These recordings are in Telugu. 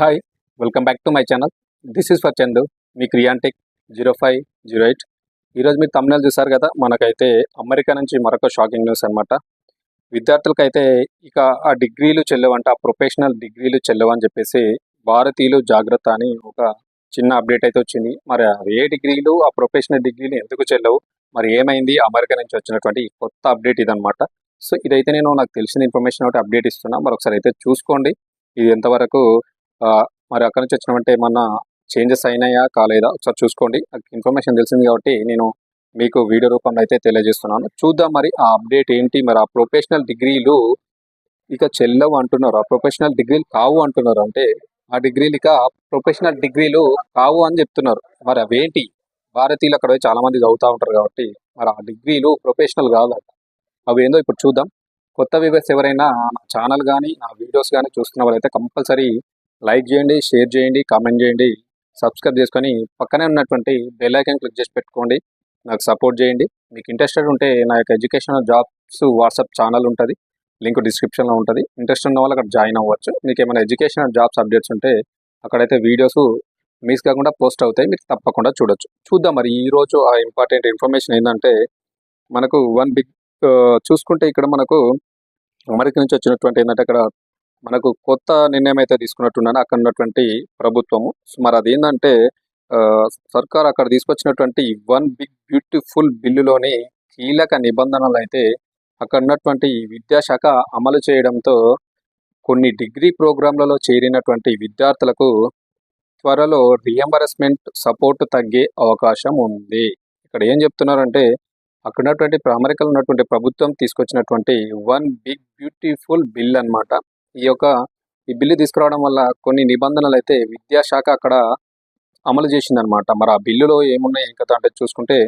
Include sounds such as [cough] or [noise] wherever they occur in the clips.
Hi welcome back to my channel this is for Chandu me Creantech zero five zero eight ఈరోజు మీరు తమిళనాడు చూసారు కదా మనకైతే అమెరికా నుంచి మరొక షాకింగ్ న్యూస్ అనమాట విద్యార్థులకైతే ఇక ఆ డిగ్రీలు చెల్లవంట ఆ ప్రొఫెషనల్ డిగ్రీలు చెల్లవని చెప్పేసి భారతీయులు జాగ్రత్త అని ఒక చిన్న అప్డేట్ అయితే వచ్చింది. మరి ఏ డిగ్రీలు ఆ ప్రొఫెషనల్ డిగ్రీలు ఎందుకు చెల్లవు? మరి ఏమైంది? అమెరికా నుంచి వచ్చినటువంటి కొత్త అప్డేట్ ఇదనమాట సో ఇదైతే నేను నాకు తెలిసిన ఇన్ఫర్మేషన్ ఒకటి అప్డేట్ ఇస్తున్నా. మరి ఒకసారి అయితే చూసుకోండి. ఇది ఎంతవరకు మరి అక్కడ నుంచి వచ్చినామంటే ఏమన్నా చేంజెస్ అయినాయా కాలేదా? ఒకసారి చూసుకోండి. ఇన్ఫర్మేషన్ తెలిసింది కాబట్టి నేను మీకు వీడియో రూపంలో అయితే తెలియజేస్తున్నాను. చూద్దాం మరి ఆ అప్డేట్ ఏంటి? మరి ఆ ప్రొఫెషనల్ డిగ్రీలు ఇక చెల్లవు అంటున్నారు. ఆ ప్రొఫెషనల్ డిగ్రీలు కావు అంటున్నారు. అంటే ఆ డిగ్రీలు ఇక ప్రొఫెషనల్ డిగ్రీలు కావు అని చెప్తున్నారు. మరి అవేంటి? భారతీయులు అక్కడ చాలా మంది చదువుతూ ఉంటారు కాబట్టి మరి ఆ డిగ్రీలు ప్రొఫెషనల్ కాదు అవి ఏందో ఇప్పుడు చూద్దాం. కొత్త వ్యూవర్స్ ఎవరైనా నా ఛానల్ కానీ నా వీడియోస్ కానీ చూస్తున్న వాళ్ళైతే కంపల్సరీ లైక్ చేయండి షేర్ చేయండి కామెంట్ చేయండి సబ్స్క్రైబ్ చేసుకొని పక్కనే ఉన్నటువంటి బెల్ ఐకాన్ క్లిక్ చేసి పెట్టుకోండి. నాకు సపోర్ట్ చేయండి. మీకు ఇంట్రెస్టెడ్ ఉంటే నా యొక్క ఎడ్యుకేషనల్ జాబ్స్ వాట్సాప్ ఛానల్ ఉంటుంది. లింక్ డిస్క్రిప్షన్లో ఉంటుంది. ఇంట్రెస్ట్ ఉన్న వాళ్ళు అక్కడ జాయిన్ అవ్వచ్చు. మీకు ఏమైనా ఎడ్యుకేషనల్ జాబ్స్ అప్డేట్స్ ఉంటే అక్కడైతే వీడియోస్ మిస్ కాకుండా పోస్ట్ అవుతాయి. మీరు తప్పకుండా చూడొచ్చు. చూద్దాం మరి ఈరోజు ఆ ఇంపార్టెంట్ ఇన్ఫర్మేషన్ ఏంటంటే మనకు వన్ బిగ్ చూసుకుంటే ఇక్కడ మనకు అమెరికా నుంచి వచ్చినటువంటి ఏంటంటే అక్కడ మనకు కొత్త నిర్ణయం అయితే తీసుకున్నట్టున్నాను అక్కడ ఉన్నటువంటి ప్రభుత్వము. సో మరి అదేంటంటే ఆ, సర్కార్ అక్కడ తీసుకొచ్చినటువంటి వన్ బిగ్ బ్యూటిఫుల్ బిల్లులోని కీలక నిబంధనలు అయితే అక్కడ ఉన్నటువంటి విద్యాశాఖ అమలు చేయడంతో కొన్ని డిగ్రీ ప్రోగ్రాంలలో చేరినటువంటి విద్యార్థులకు త్వరలో రియంబర్స్మెంట్ సపోర్ట్ తగ్గే అవకాశం ఉంది. ఇక్కడ ఏం చెప్తున్నారంటే అక్కడ ఉన్నటువంటి ప్రామరికలు ఉన్నటువంటి ప్రభుత్వం తీసుకొచ్చినటువంటి వన్ బిగ్ బ్యూటిఫుల్ బిల్ అన్నమాట. ఈ యొక్క ఈ బిల్లు తీసుకురావడం వల్ల కొన్ని నిబంధనలు అయితే విద్యాశాఖ అక్కడ అమలు చేసిందనమాట మరి ఆ బిల్లులో ఏమున్నాయి ఏం కథ అంటే చూసుకుంటే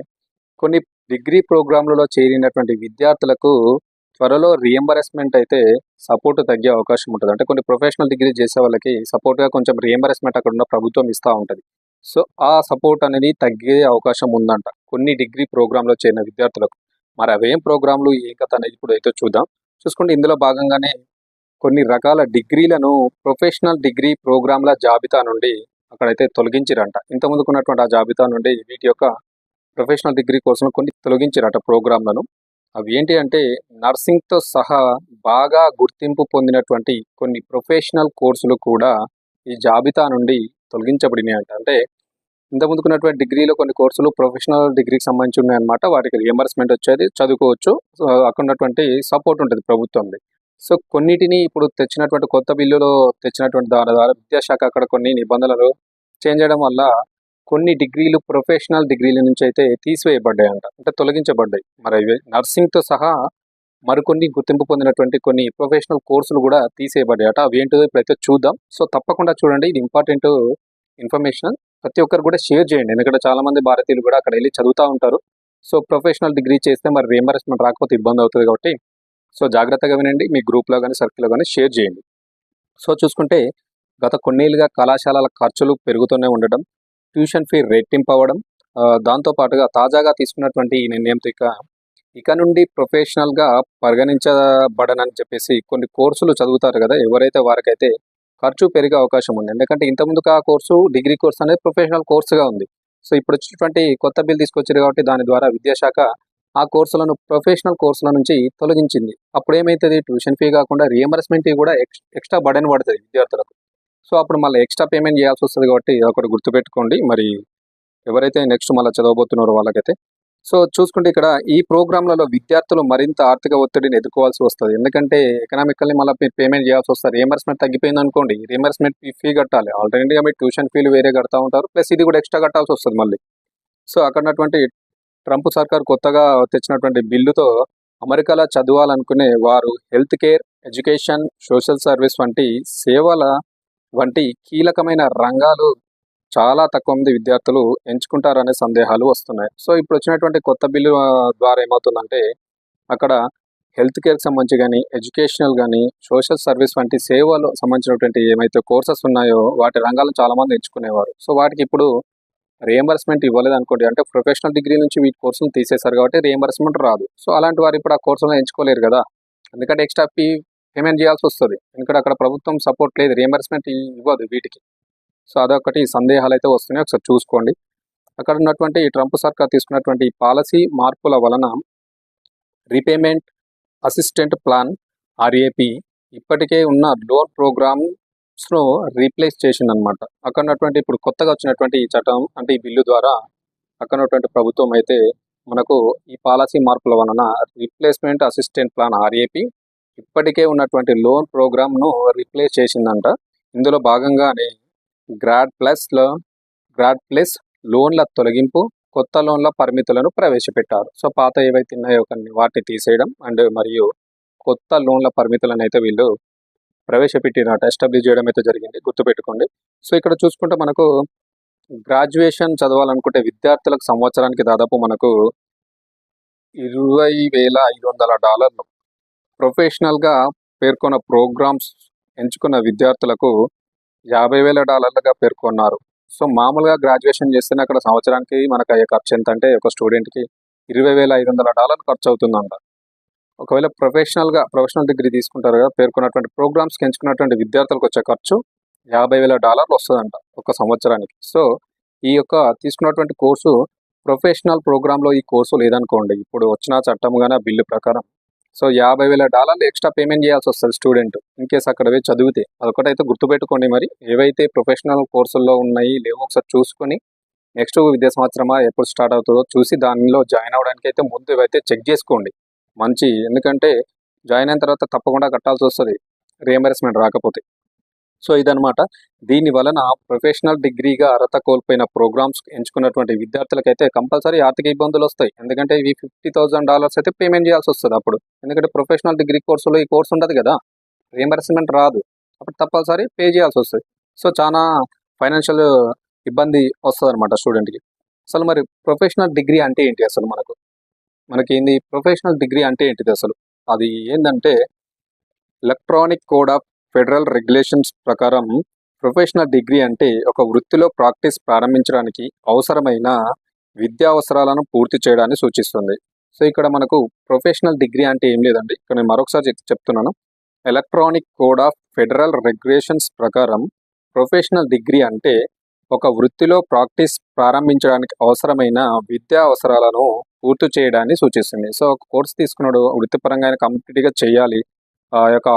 కొన్ని డిగ్రీ ప్రోగ్రాంలలో చేరినటువంటి విద్యార్థులకు త్వరలో రియంబర్స్మెంట్ అయితే సపోర్ట్ తగ్గే అవకాశం ఉంటుంది. అంటే కొన్ని ప్రొఫెషనల్ డిగ్రీ చేసే వాళ్ళకి సపోర్ట్గా కొంచెం రియంబర్స్మెంట్ అక్కడ ఉన్న ప్రభుత్వం ఇస్తూ ఉంటుంది. సో ఆ సపోర్ట్ అనేది తగ్గే అవకాశం ఉందంట కొన్ని డిగ్రీ ప్రోగ్రాంలో చేరిన విద్యార్థులకు. మరి అవేం ప్రోగ్రాంలు ఏం కథ అనేది ఇప్పుడు అయితే చూద్దాం. చూసుకుంటే ఇందులో భాగంగానే కొన్ని రకాల డిగ్రీలను ప్రొఫెషనల్ డిగ్రీ ప్రోగ్రాంల జాబితా నుండి అక్కడైతే తొలగించిరంట. ఇంతకుముందుకు ఉన్నటువంటి ఆ జాబితా నుండి వీటి యొక్క ప్రొఫెషనల్ డిగ్రీ కోసం కొన్ని తొలగించిరట ప్రోగ్రాంలను అవి ఏంటి అంటే నర్సింగ్తో సహా బాగా గుర్తింపు పొందినటువంటి కొన్ని ప్రొఫెషనల్ కోర్సులు కూడా ఈ జాబితా నుండి తొలగించబడినాయి అంట అంటే ఇంతకుముందుకు ఉన్నటువంటి డిగ్రీలో కొన్ని కోర్సులు ప్రొఫెషనల్ డిగ్రీకి సంబంధించి ఉన్నాయన్నమాట. వాటికి రియంబర్స్మెంట్ వచ్చేది చదువుకోవచ్చు. అక్కడ ఉన్నటువంటి సపోర్ట్ ఉంటుంది ప్రభుత్వంది. సో కొన్నిటిని ఇప్పుడు తెచ్చినటువంటి కొత్త బిల్లులో తెచ్చినటువంటి దాని ద్వారా విద్యాశాఖ అక్కడ కొన్ని నిబంధనలు చేంజ్ చేయడం వల్ల కొన్ని డిగ్రీలు ప్రొఫెషనల్ డిగ్రీల నుంచి అయితే తీసివేయబడ్డాయి అంట అంటే తొలగించబడ్డాయి. మరి ఇవి నర్సింగ్తో సహా మరికొన్ని గుర్తింపు పొందినటువంటి కొన్ని ప్రొఫెషనల్ కోర్సులు కూడా తీసేయబడ్డాయి అట అవి ఏంటో ఇప్పుడైతే చూద్దాం. సో తప్పకుండా చూడండి. ఇది ఇంపార్టెంట్ ఇన్ఫర్మేషన్. ప్రతి ఒక్కరు కూడా షేర్ చేయండి. ఎందుకంటే చాలా మంది భారతీయులు కూడా అక్కడ వెళ్ళి చదువుతూ ఉంటారు. సో ప్రొఫెషనల్ డిగ్రీ చేస్తే మరి రియంబర్స్మెంట్ రాకపోతే ఇబ్బంది అవుతుంది కాబట్టి సో జాగ్రత్తగా వినండి మీ గ్రూప్లో కానీ సర్కిల్లో కానీ షేర్ చేయండి. సో చూసుకుంటే గత కొన్నేళ్ళుగా కళాశాలల ఖర్చులు పెరుగుతూనే ఉండడం ట్యూషన్ ఫీ రెట్టింపు అవ్వడం దాంతో పాటుగా తాజాగా తీసుకున్నటువంటి ఈ నిర్ణయంతో ఇక ఇక నుండి ప్రొఫెషనల్గా పరిగణించబడనని చెప్పేసి కొన్ని కోర్సులు చదువుతారు కదా ఎవరైతే వారికైతే ఖర్చు పెరిగే అవకాశం ఉంది. ఎందుకంటే ఇంతకుముందుకు ఆ కోర్సు డిగ్రీ కోర్స్ అనేది ప్రొఫెషనల్ కోర్సుగా ఉంది. సో ఇప్పుడు వచ్చినటువంటి కొత్త బిల్ తీసుకొచ్చారు కాబట్టి దాని ద్వారా విద్యాశాఖ ఆ కోర్సులను ప్రొఫెషనల్ కోర్సుల నుంచి తొలగించింది. అప్పుడు ఏమవుతుంది ట్యూషన్ ఫీ కాకుండా రియంబర్స్మెంట్ కూడా ఎక్స్ట్రా బడన్ పడుతుంది విద్యార్థులకు. సో అప్పుడు మళ్ళీ ఎక్స్ట్రా పేమెంట్ చేయాల్సి వస్తుంది కాబట్టి ఒకటి గుర్తుపెట్టుకోండి. మరి ఎవరైతే నెక్స్ట్ మళ్ళీ చదవబోతున్నారో వాళ్ళకైతే. సో చూసుకుంటే ఇక్కడ ఈ ప్రోగ్రాంలలో విద్యార్థులు మరింత ఆర్థిక ఒత్తిడిని ఎదుర్కోవాల్సి వస్తుంది. ఎందుకంటే ఎకనామికల్లీ మళ్ళీ పేమెంట్ చేయాల్సి వస్తుంది. రియంబర్స్మెంట్ తగ్గిపోయింది అనుకోండి రియంబర్స్మెంట్ ఫీ కట్టాలి. ఆల్రెడీగా మీరు ట్యూషన్ ఫీలు వేరే కడతా ఉంటారు. ప్లస్ ఇది కూడా ఎక్స్ట్రా కట్టాల్సి వస్తుంది మళ్ళీ. సో అక్కడ ఉన్నటువంటి ట్రంప్ సర్కార్ కొత్తగా తెచ్చినటువంటి బిల్లుతో అమెరికాలో చదవాలనుకునే వారు health care education social service వంటి సేవల వంటి కీలకమైన రంగాలు చాలా తక్కువ మంది విద్యార్థులు ఎంచుకుంటారనే సందేహాలు వస్తున్నాయి. సో ఇప్పుడు వచ్చినటువంటి కొత్త బిల్లు ద్వారా ఏమవుతుందంటే అక్కడ హెల్త్ కేర్కి సంబంధించి కానీ ఎడ్యుకేషనల్ కానీ సోషల్ సర్వీస్ వంటి సేవలు సంబంధించినటువంటి ఏమైతే కోర్సెస్ ఉన్నాయో వాటి రంగాలను చాలా మంది ఎంచుకునేవారు. సో వాటికి ఇప్పుడు రియంబర్స్మెంట్ ఇవ్వలేదు అనుకోండి. అంటే ప్రొఫెషనల్ డిగ్రీ నుంచి వీటి కోర్సులు తీసేశారు కాబట్టి రియంబర్స్మెంట్ రాదు. సో అలాంటి వారు ఇప్పుడు ఆ కోర్సులను ఎంచుకోలేరు కదా. ఎందుకంటే ఎక్స్ట్రా ఫీ పేమెంట్ చేయాల్సి వస్తుంది. ఎందుకంటే అక్కడ ప్రభుత్వం సపోర్ట్ లేదు రియంబర్స్మెంట్ ఇవ్వదు వీటికి. సో అదొకటి సందేహాలు అయితే వస్తున్నాయి. ఒకసారి చూసుకోండి. అక్కడ ఉన్నటువంటి ఈ ట్రంప్ సర్కార్ తీసుకున్నటువంటి పాలసీ మార్పుల వలన రీపేమెంట్ అసిస్టెంట్ ప్లాన్ ఆర్ఏపి ఇప్పటికే ఉన్న లోన్ లో రీప్లేస్ చేసిందనమాట అక్కడ ఉన్నటువంటి ఇప్పుడు కొత్తగా వచ్చినటువంటి ఈ చట్టం అంటే ఈ బిల్లు ద్వారా అక్కడ ఉన్నటువంటి ప్రభుత్వం అయితే మనకు ఈ పాలసీ మార్పుల వలన రీప్లేస్మెంట్ అసిస్టెంట్ ప్లాన్ ఆర్ఏపి ఇప్పటికే ఉన్నటువంటి లోన్ ప్రోగ్రామ్ను రీప్లేస్ చేసిందంట. ఇందులో భాగంగానే గ్రాడ్ ప్లస్లో గ్రాడ్ ప్లస్ లోన్ల తొలగింపు కొత్త లోన్ల పరిమితులను ప్రవేశపెట్టారు. సో పాత ఏవైతే ఉన్నాయో కొన్ని వాటిని తీసేయడం అండ్ మరియు కొత్త లోన్ల పరిమితులను అయితే వీళ్ళు ప్రవేశపెట్టినట్టు ఎస్టాబ్లిష్ చేయడం అయితే జరిగింది. గుర్తుపెట్టుకోండి. సో ఇక్కడ చూసుకుంటే మనకు గ్రాడ్యుయేషన్ చదవాలనుకుంటే విద్యార్థులకు సంవత్సరానికి దాదాపు మనకు ఇరవై వేల ఐదు వందల డాలర్లు. ప్రొఫెషనల్గా పేర్కొన్న ప్రోగ్రామ్స్ ఎంచుకున్న విద్యార్థులకు యాభై వేల డాలర్లుగా పేర్కొన్నారు. సో మామూలుగా గ్రాడ్యుయేషన్ చేస్తే అక్కడ సంవత్సరానికి మనకు అయ్యే ఖర్చు ఎంత అంటే ఒక స్టూడెంట్కి ఇరవై వేల ఐదు వందల డాలర్లు ఖర్చు అవుతుందంట ఒకవేళ ప్రొఫెషనల్గా ప్రొఫెషనల్ డిగ్రీ తీసుకుంటారు కదా పేర్కొన్నటువంటి ప్రోగ్రామ్స్కి ఎంచుకున్నటువంటి విద్యార్థులకు వచ్చే ఖర్చు యాభై వేల డాలర్లు వస్తుందంట ఒక సంవత్సరానికి. సో ఈ యొక్క తీసుకున్నటువంటి కోర్సు ప్రొఫెషనల్ ప్రోగ్రాంలో ఈ కోర్సు లేదనుకోండి ఇప్పుడు వచ్చిన చట్టంగానే బిల్లు ప్రకారం. సో యాభై వేల డాలర్లు ఎక్స్ట్రా పేమెంట్ చేయాల్సి వస్తుంది స్టూడెంట్ ఇన్ కేసు అక్కడ పోయి చదివితే. అదొకటైతే గుర్తుపెట్టుకోండి మరి ఏవైతే ప్రొఫెషనల్ కోర్సుల్లో ఉన్నాయి లేవో ఒకసారి చూసుకొని నెక్స్ట్ విద్యా సంవత్సరమా ఎప్పుడు స్టార్ట్ అవుతుందో చూసి దానిలో జాయిన్ అవ్వడానికి అయితే ముందు ఇవైతే చెక్ చేసుకోండి. మంచి. ఎందుకంటే జాయిన్ అయిన తర్వాత తప్పకుండా కట్టాల్సి వస్తుంది. రియంబర్స్మెంట్ రాకపోతే. సో ఇదనమాట దీని వలన ప్రొఫెషనల్ డిగ్రీగా అర్హత కోల్పోయిన ప్రోగ్రామ్స్ ఎంచుకున్నటువంటి విద్యార్థులకైతే కంపల్సరీ ఆర్థిక ఇబ్బందులు వస్తాయి. ఎందుకంటే ఇవి ఫిఫ్టీ థౌసండ్ డాలర్స్ అయితే పేమెంట్ చేయాల్సి వస్తుంది అప్పుడు. ఎందుకంటే ప్రొఫెషనల్ డిగ్రీ కోర్సులో ఈ కోర్స్ ఉండదు కదా. రియంబర్స్మెంట్ రాదు. అప్పుడు తప్పనిసరి పే చేయాల్సి వస్తుంది. సో చాలా ఫైనాన్షియల్ ఇబ్బంది వస్తుంది అనమాట స్టూడెంట్కి. అసలు మరి ప్రొఫెషనల్ డిగ్రీ అంటే ఏంటి అసలు మనకు? మనకి ఏంది ప్రొఫెషనల్ డిగ్రీ అంటే ఏంటిది అసలు? అది ఏంటంటే electronic code of federal regulations ప్రకారం ప్రొఫెషనల్ డిగ్రీ అంటే ఒక వృత్తిలో ప్రాక్టీస్ ప్రారంభించడానికి అవసరమైన విద్యా అవసరాలను పూర్తి చేయడాన్ని సూచిస్తుంది. సో ఇక్కడ మనకు ప్రొఫెషనల్ డిగ్రీ అంటే ఏం లేదండి. ఇక్కడ నేను మరొకసారి చెప్తున్నాను. Electronic code of federal regulations ప్రకారం ప్రొఫెషనల్ డిగ్రీ అంటే ఒక వృత్తిలో ప్రాక్టీస్ ప్రారంభించడానికి అవసరమైన విద్యా అవసరాలను పూర్తి చేయడాన్ని సూచిస్తుంది. సో కోర్స్ తీసుకున్నాడు వృత్తిపరంగా ఆయన కంప్లీట్గా చేయాలి. ఆ యొక్క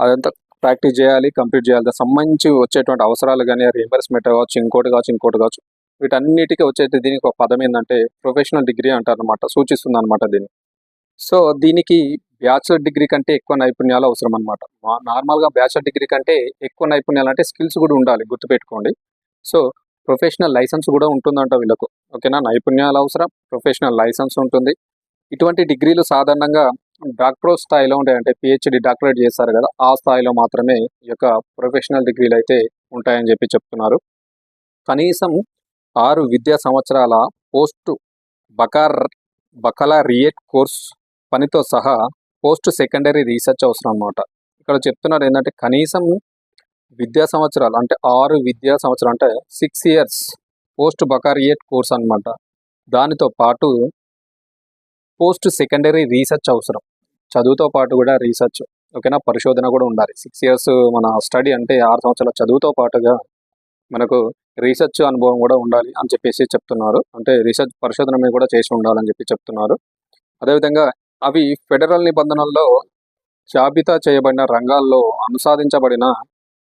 అదంతా ప్రాక్టీస్ చేయాలి కంప్లీట్ చేయాలి. దానికి సంబంధించి వచ్చేటువంటి అవసరాలు కానీ రీఎంబర్స్మెంట్ కావచ్చు ఇంకోటి కావచ్చు ఇంకోటి కావచ్చు వీటన్నిటికీ వచ్చేది దీనికి ఒక పదం ఏంటంటే ప్రొఫెషనల్ డిగ్రీ అంటారు అనమాట సూచిస్తుంది అనమాట దీన్ని. సో దీనికి బ్యాచులర్ డిగ్రీ కంటే ఎక్కువ నైపుణ్యాలు అవసరం అనమాట నార్మల్గా బ్యాచులర్ డిగ్రీ కంటే ఎక్కువ నైపుణ్యాలు అంటే స్కిల్స్ కూడా ఉండాలి గుర్తుపెట్టుకోండి. సో ప్రొఫెషనల్ లైసెన్స్ కూడా ఉంటుందంట వీళ్ళకు. ఓకేనా? నైపుణ్యాలు అవసరం ప్రొఫెషనల్ లైసెన్స్ ఉంటుంది. ఇటువంటి డిగ్రీలు సాధారణంగా డాక్టర్ స్థాయిలో ఉంటాయి అంటే పిహెచ్డి డాక్టరేట్ చేస్తారు కదా ఆ స్థాయిలో మాత్రమే ఈ యొక్క ప్రొఫెషనల్ డిగ్రీలు అయితే ఉంటాయని చెప్పి చెప్తున్నారు. కనీసం ఆరు విద్యా సంవత్సరాల పోస్ట్ బకార్ బకలారియేట్ కోర్స్ పనితో సహా పోస్ట్ సెకండరీ రీసెర్చ్ అవసరం అన్నమాట. ఇక్కడ చెప్తున్నారు ఏంటంటే కనీసం విద్యా సంవత్సరాలు అంటే ఆరు విద్యా సంవత్సరాలు అంటే six years post baccalaureate course అన్నమాట. దానితో పాటు పోస్ట్ సెకండరీ రీసెర్చ్ అవసరం. చదువుతో పాటు కూడా రీసెర్చ్ ఓకేనా? పరిశోధన కూడా ఉండాలి. సిక్స్ ఇయర్స్ మన స్టడీ అంటే ఆరు సంవత్సరాల చదువుతో పాటుగా మనకు రీసెర్చ్ అనుభవం కూడా ఉండాలి అని చెప్పేసి చెప్తున్నారు. అంటే రీసెర్చ్ పరిశోధన మీద కూడా చేసి ఉండాలని చెప్పి చెప్తున్నారు. అదేవిధంగా అవి ఫెడరల్ నిబంధనల్లో జాబితా చేయబడిన రంగాల్లో అనుసాదించబడిన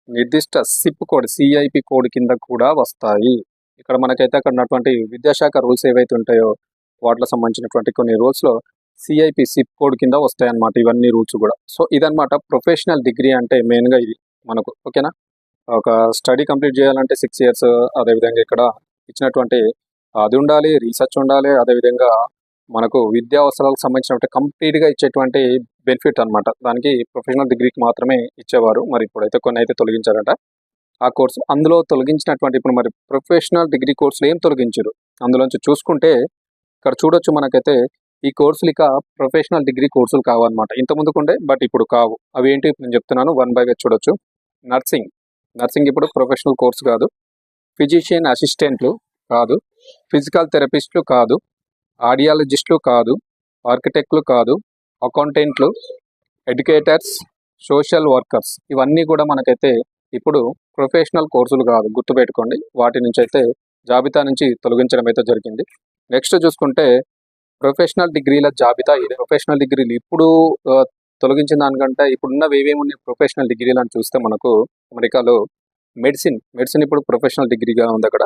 నిర్దిష్ట సిప్ కోడ్ సిఐపి కోడ్ కింద కూడా వస్తాయి. ఇక్కడ మనకైతే అక్కడ ఉన్నటువంటి విద్యాశాఖ రూల్స్ ఏవైతే ఉంటాయో వాటికి సంబంధించినటువంటి కొన్ని రూల్స్లో సిఐపి సిప్ కోడ్ కింద వస్తాయన్నమాట ఇవన్నీ రూల్స్ కూడా. సో ఇదనమాట ప్రొఫెషనల్ డిగ్రీ అంటే మెయిన్గా ఇది మనకు ఓకేనా? ఒక స్టడీ కంప్లీట్ చేయాలంటే సిక్స్ ఇయర్స్ అదేవిధంగా ఇక్కడ ఇచ్చినటువంటి అది ఉండాలి రీసెర్చ్ ఉండాలి అదేవిధంగా మనకు విద్యా అవసరాలకు సంబంధించినటువంటి కంప్లీట్గా ఇచ్చేటువంటి బెనిఫిట్ అన్నమాట. దానికి ప్రొఫెషనల్ డిగ్రీకి మాత్రమే ఇచ్చేవారు. మరి ఇప్పుడైతే కొన్ని అయితే తొలగించారట. ఆ కోర్సు అందులో తొలగించినటువంటి ఇప్పుడు మరి ప్రొఫెషనల్ డిగ్రీ కోర్సులు ఏం తొలగించారు? అందులోంచి చూసుకుంటే ఇక్కడ చూడొచ్చు మనకైతే ఈ కోర్సులు ఇక ప్రొఫెషనల్ డిగ్రీ కోర్సులు కావన్నమాట. ఇంత ముందుకుండే బట్ ఇప్పుడు కావు. అవి ఏంటి? నేను చెప్తున్నాను. వన్ బై వన్ చూడొచ్చు. నర్సింగ్. నర్సింగ్ ఇప్పుడు ప్రొఫెషనల్ కోర్స్ కాదు. ఫిజిషియన్ అసిస్టెంట్లు కాదు. ఫిజికల్ థెరపిస్టులు కాదు. ఆడియాలజిస్టులు కాదు. ఆర్కిటెక్ట్లు కాదు. అకౌంటెంట్లు ఎడ్యుకేటర్స్ సోషల్ వర్కర్స్ ఇవన్నీ కూడా మనకైతే ఇప్పుడు ప్రొఫెషనల్ కోర్సులు కాదు గుర్తుపెట్టుకోండి. వాటి నుంచి అయితే జాబితా నుంచి తొలగించడం అయితే జరిగింది. నెక్స్ట్ చూసుకుంటే ప్రొఫెషనల్ డిగ్రీల జాబితా ఇది. ప్రొఫెషనల్ డిగ్రీలు ఇప్పుడు తొలగించిన దానికంటే ఇప్పుడున్నవి ఏమేమి ఉన్నాయి ప్రొఫెషనల్ డిగ్రీలు అని చూస్తే మనకు అమెరికాలో మెడిసిన్ మెడిసిన్ ఇప్పుడు ప్రొఫెషనల్ డిగ్రీగా ఉంది అక్కడ.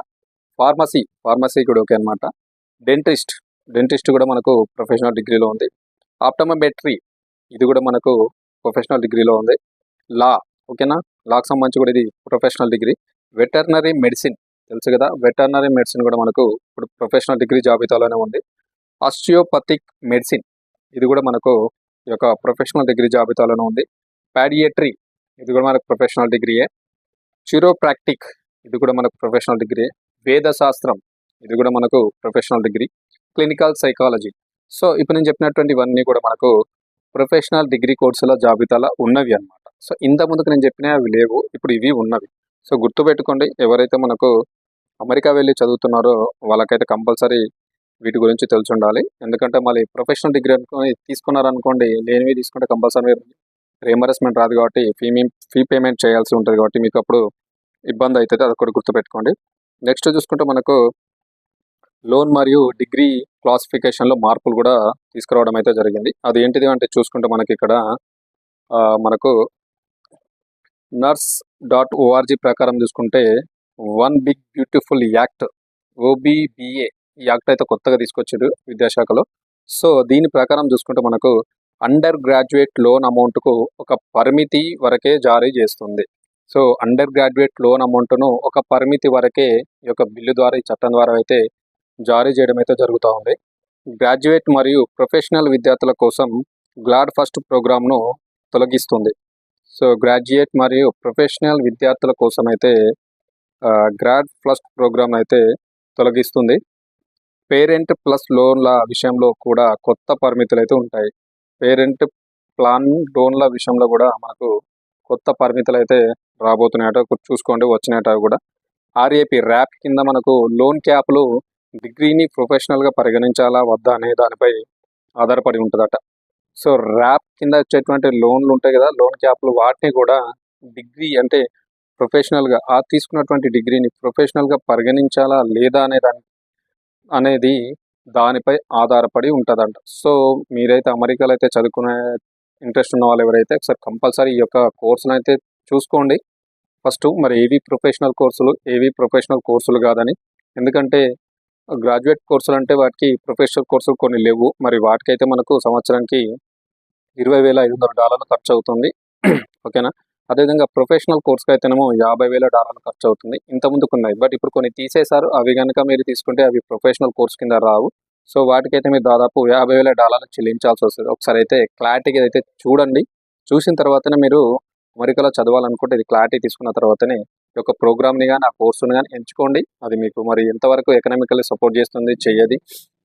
ఫార్మసీ ఫార్మసీ కూడా ఓకే అనమాట డెంటిస్ట్ డెంటిస్ట్ కూడా మనకు ప్రొఫెషనల్ డిగ్రీలో ఉంది. ఆప్టోమెట్రీ ఇది కూడా మనకు ప్రొఫెషనల్ డిగ్రీలో ఉంది. లా ఓకేనా? లాకు సంబంధించి కూడా ఇది ప్రొఫెషనల్ డిగ్రీ వెటర్నరీ మెడిసిన్ తెలుసు కదా? వెటర్నరీ మెడిసిన్ కూడా మనకు ఇప్పుడు ప్రొఫెషనల్ డిగ్రీ జాబితాలోనే ఉంది. ఆస్టియోపతిక్ మెడిసిన్ ఇది కూడా మనకు ఈ యొక్క ప్రొఫెషనల్ డిగ్రీ జాబితాలోనే ఉంది. పాడియేట్రీ ఇది కూడా మనకు ప్రొఫెషనల్ డిగ్రీయే చిరోప్రాక్టిక్ ఇది కూడా మనకు ప్రొఫెషనల్ డిగ్రీ వేద శాస్త్రం ఇది కూడా మనకు professional degree clinical psychology so ఇప్పుడు నేను చెప్పినటువంటి ఇవన్నీ కూడా మనకు ప్రొఫెషనల్ డిగ్రీ కోర్సుల జాబితాలో ఉన్నవి అన్నమాట. సో ఇంత ముందుకు నేను చెప్పినా అవి లేవు. ఇప్పుడు ఇవి ఉన్నవి. సో గుర్తుపెట్టుకోండి ఎవరైతే మనకు అమెరికా వెళ్ళి చదువుతున్నారో వాళ్ళకైతే కంపల్సరీ వీటి గురించి తెలిసి ఉండాలి ఎందుకంటే మళ్ళీ ప్రొఫెషనల్ డిగ్రీ అనుకుని తీసుకున్నారనుకోండి లేనివి తీసుకుంటే కంపల్సరీ రీఎంబర్స్మెంట్ రాదు కాబట్టి ఫీ ఫీ పేమెంట్ చేయాల్సి ఉంటుంది కాబట్టి మీకు అప్పుడు ఇబ్బంది అవుతుంది. అది కూడా గుర్తుపెట్టుకోండి. నెక్స్ట్ చూసుకుంటే మనకు లోన్ మరియు డిగ్రీ క్లాసిఫికేషన్లో మార్పులు కూడా తీసుకురావడం అయితే జరిగింది. అది ఏంటిది అంటే చూసుకుంటే మనకి ఇక్కడ మనకు నర్స్ డాట్ ఓఆర్జీ ప్రకారం చూసుకుంటే one big beautiful act OBBA ఈ యాక్ట్ అయితే కొత్తగా తీసుకొచ్చారు విద్యాశాఖలో. సో దీని ప్రకారం చూసుకుంటే మనకు అండర్ గ్రాడ్యుయేట్ లోన్ అమౌంట్కు ఒక పరిమితి వరకే జారీ చేస్తుంది. సో అండర్ గ్రాడ్యుయేట్ లోన్ అమౌంట్ను ఒక పరిమితి వరకే ఈ యొక్క బిల్లు ద్వారా ఈ చట్టం ద్వారా అయితే జారీ చేయడం అయితే జరుగుతూ ఉంది. గ్రాడ్యుయేట్ మరియు ప్రొఫెషనల్ విద్యార్థుల కోసం గ్లాడ్ ఫస్ట్ ప్రోగ్రామ్ను తొలగిస్తుంది. సో గ్రాడ్యుయేట్ మరియు ప్రొఫెషనల్ విద్యార్థుల కోసం అయితే గ్రాడ్ ప్లస్ ప్రోగ్రామ్ అయితే తొలగిస్తుంది. పేరెంట్ ప్లస్ లోన్ల విషయంలో కూడా కొత్త పరిమితులు అయితే ఉంటాయి. పేరెంట్ ప్లాన్ లోన్ల విషయంలో కూడా మనకు కొత్త పరిమితులు అయితే రాబోతున్నాయట చూసుకోండి వచ్చినాయట కూడా. ఆర్ఏపి ర్యాప్ కింద మనకు లోన్ క్యాప్లు డిగ్రీని ప్రొఫెషనల్గా పరిగణించాలా వద్దా అనే దానిపై ఆధారపడి ఉంటుందట. సో ర్యాప్ కింద వచ్చేటువంటి లోన్లు ఉంటాయి కదా లోన్ క్యాప్లు వాటిని కూడా డిగ్రీ అంటే ప్రొఫెషనల్గా ఆ తీసుకున్నటువంటి డిగ్రీని ప్రొఫెషనల్గా పరిగణించాలా లేదా అనే దాని అనేది దానిపై ఆధారపడి ఉంటుందంట. సో మీరైతే అమెరికాలో అయితే చదువుకునే ఇంట్రెస్ట్ ఉన్న వాళ్ళు ఎవరైతే ఒకసారి కంపల్సరీ ఈ యొక్క కోర్సులు అయితే చూసుకోండి. ఫస్ట్ మరి ఏవి ప్రొఫెషనల్ కోర్సులు ఏవి ప్రొఫెషనల్ కోర్సులు కాదని. ఎందుకంటే గ్రాడ్యుయేట్ కోర్సులు అంటే వాటికి ప్రొఫెషనల్ కోర్సులు కొన్ని లేవు. మరి వాటికైతే మనకు సంవత్సరానికి ఇరవై వేల ఐదు వందల డాలర్లు ఖర్చు అవుతుంది [clears throat] ఓకేనా? అదేవిధంగా ప్రొఫెషనల్ కోర్స్కి అయితేనేమో యాభై వేల డాలర్లు ఖర్చు అవుతుంది ఇంత ముందుకు ఉన్నాయి బట్ ఇప్పుడు కొన్ని తీసేశారు. అవి కనుక మీరు తీసుకుంటే అవి ప్రొఫెషనల్ కోర్స్ కింద రావు. సో వాటికైతే మీరు దాదాపు యాభై వేల డాలర్లు చెల్లించాల్సి వస్తుంది. ఒకసారి అయితే క్లారిటీగా అయితే చూడండి. చూసిన తర్వాతనే మీరు అమెరికాలో చదవాలనుకుంటే ఇది క్లారిటీ తీసుకున్న తర్వాతనే ఈ యొక్క ప్రోగ్రామ్ని కానీ ఆ కోర్సుని కానీ ఎంచుకోండి. అది మీకు మరి ఎంతవరకు ఎకనామికల్లీ సపోర్ట్ చేస్తుంది చేయది.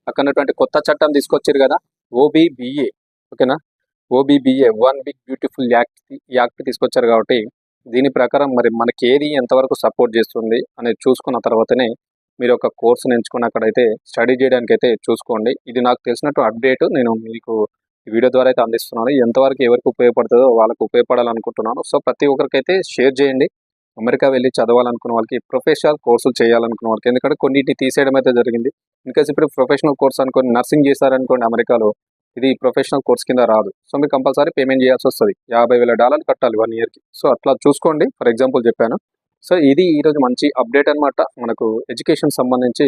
అక్కడ కొత్త చట్టం తీసుకొచ్చారు కదా ఓబీబీఏ. ఓకేనా? OBBA one big beautiful act act తీసుకొచ్చారు కాబట్టి దీని ప్రకారం మరి మనకి ఏది ఎంతవరకు సపోర్ట్ చేస్తుంది అనేది చూసుకున్న తర్వాతనే మీరు ఒక కోర్సును ఎంచుకుని అక్కడైతే స్టడీ చేయడానికి అయితే చూసుకోండి. ఇది నాకు తెలిసినట్టు అప్డేట్. నేను మీకు వీడియో ద్వారా అయితే అందిస్తున్నాను. ఎంతవరకు ఎవరికి ఉపయోగపడుతుందో వాళ్ళకు ఉపయోగపడాలనుకుంటున్నాను. సో ప్రతి ఒక్కరికైతే షేర్ చేయండి. అమెరికా వెళ్ళి చదవాలనుకున్న వాళ్ళకి ప్రొఫెషనల్ కోర్సులు చేయాలనుకున్న వాళ్ళకి. ఎందుకంటే కొన్నిటిని తీసేయడం అయితే జరిగింది. ఇన్కేస్ ఇప్పుడు ప్రొఫెషనల్ కోర్స్ అనుకోండి నర్సింగ్ చేశారనుకోండి అమెరికాలో ఇది ప్రొఫెషనల్ కోర్స్ కింద రాదు. సో మీరు కంపల్సరీ పేమెంట్ చేయాల్సి వస్తుంది. యాభై వేల డాలర్లు కట్టాలి వన్ ఇయర్కి సో అట్లా చూసుకోండి. ఫర్ ఎగ్జాంపుల్ చెప్పాను. సో ఇది ఈరోజు మంచి అప్డేట్ అన్నమాట. మనకు ఎడ్యుకేషన్ సంబంధించి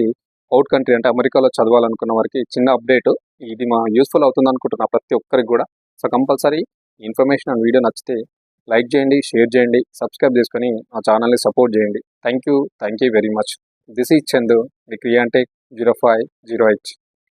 అవుట్ కంట్రీ అంటే అమెరికాలో చదవాలనుకున్న వారికి చిన్న అప్డేట్ ఇది మా యూస్ఫుల్ అవుతుంది అనుకుంటున్నా ప్రతి ఒక్కరికి కూడా. So compulsory information and video నచ్చితే లైక్ చేయండి షేర్ చేయండి సబ్స్క్రైబ్ చేసుకొని మా ఛానల్ని సపోర్ట్ చేయండి. Thank you thank you very much this is Chandu the Creantech zero five zero eight